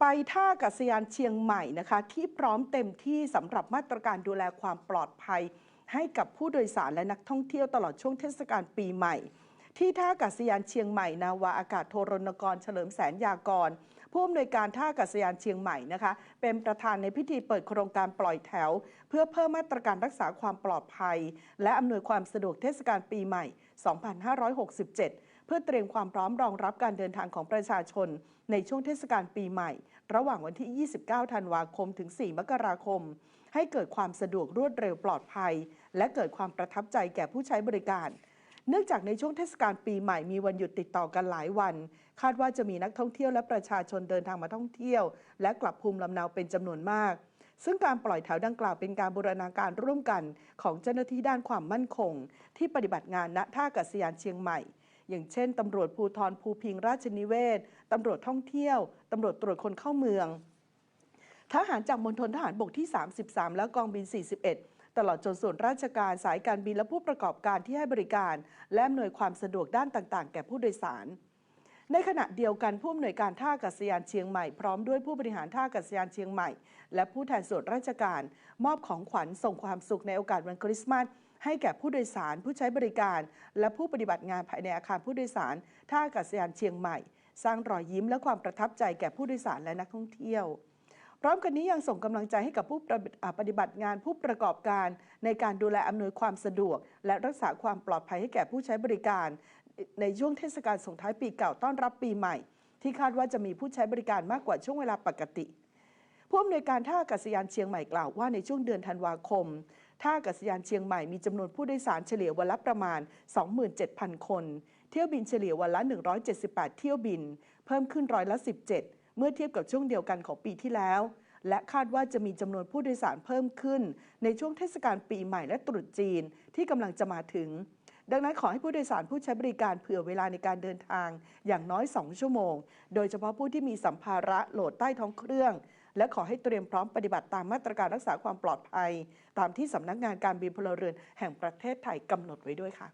ไปท่าอากาศยานเชียงใหม่นะคะที่พร้อมเต็มที่สำหรับมาตรการดูแลความปลอดภัย ให้กับผู้โดยสารและนักท่องเที่ยวตลอดช่วงเทศกาลปีใหม่ ที่ท่าอากาศยานเชียงใหม่นาวาอากาศโทรณกรเฉลิมแสนยากรผู้อำนวยการท่าอากาศยานเชียงใหม่นะคะเป็นประธานในพิธีเปิดโครงการปล่อยแถว เพื่อเพิ่มมาตรการรักษาความปลอดภัย และอำนวยความสะดวกเทศกาลปีใหม่ 2567 เพื่อเตรียมความพร้อมรองรับการเดินทางของประชาชน ในช่วงเทศกาลปีใหม่ ระหว่างวันที่ 29 ธันวาคมถึง 4 มกราคม ให้เกิดความสะดวกรวดเร็วปลอดภัย และเกิดความประทับใจแก่ผู้ใช้บริการ เนื่องจากในช่วงเทศกาลปีใหม่มีวันหยุดติดต่อกันหลายวัน คาดว่าจะมีนักท่องเที่ยวและประชาชนเดินทางมาท่องเที่ยว และกลับภูมิลำเนาเป็นจำนวนมากซึ่งการปล่อยแถวดังกล่าวเป็นการบูรณาการร่วมกันของเจ้าหน้าที่ด้านความมั่นคง ที่ปฏิบัติงานณท่าอากาศยานเชียงใหม่ อย่างเช่นตำรวจภูธรภูพิงราชนิเวศตำรวจท่องเที่ยวตำรวจตรวจคนเข้าเมือง ทหารจากมณฑลทหารบกที่ 33 และกองบิน 41ตลอดจนส่วนราชการสายการบินและผู้ประกอบการที่ให้บริการ และอำนวยความสะดวกด้านต่างๆ แก่ผู้โดยสาร ในขณะเดียวกันผู้อำนวยการท่าอากาศยานเชียงใหม่พร้อมด้วยผู้บริหารท่าอากาศยานเชียงใหม่ และผู้แทนส่วนราชการ มอบของขวัญส่งความสุขในโอกาสวันคริสต์มาสให้แก่ผู้โดยสารผู้ใช้บริการ และผู้ปฏิบัติงานภายในอาคารผู้โดยสารท่าอากาศยานเชียงใหม่ สร้างรอยยิ้มและความประทับใจแก่ผู้โดยสารและนักท่องเที่ยว พร้อมกันนี้ยังส่งกำลังใจให้กับผู้ปฏิบัติงานผู้ประกอบการ ในการดูแลอำนวยความสะดวก และรักษาความปลอดภัยให้แก่ผู้ใช้บริการ ในช่วงเทศกาลส่งท้ายปีเก่าต้อนรับปีใหม่ ที่คาดว่าจะมีผู้ใช้บริการมากกว่าช่วงเวลาปกติ ผู้อำนวยการท่าอากาศยานเชียงใหม่กล่าวว่าในช่วงเดือนธันวาคม ท่าอากาศยานเชียงใหม่มีจำนวนผู้โดยสารเฉลี่ยวันละประมาณ 27,000 คน เที่ยวบินเฉลี่ยวันละ 178 เที่ยวบิน เพิ่มขึ้นร้อยละ 17 เมื่อเทียบกับช่วงเดียวกันของปีที่แล้วและคาดว่าจะมีจำนวนผู้โดยสารเพิ่มขึ้น ในช่วงเทศกาลปีใหม่และตรุษจีนที่กำลังจะมาถึง ดังนั้นขอให้ผู้โดยสารผู้ใช้บริการเผื่อเวลาในการเดินทางอย่างน้อย 2 ชั่วโมง โดยเฉพาะผู้ที่มีสัมภาระโหลดใต้ท้องเครื่อง และขอให้เตรียมพร้อมปฏิบัติตามมาตรการรักษาความปลอดภัย ตามที่สำนักงานการบินพลเรือนแห่งประเทศไทยกำหนดไว้ด้วยค่ะ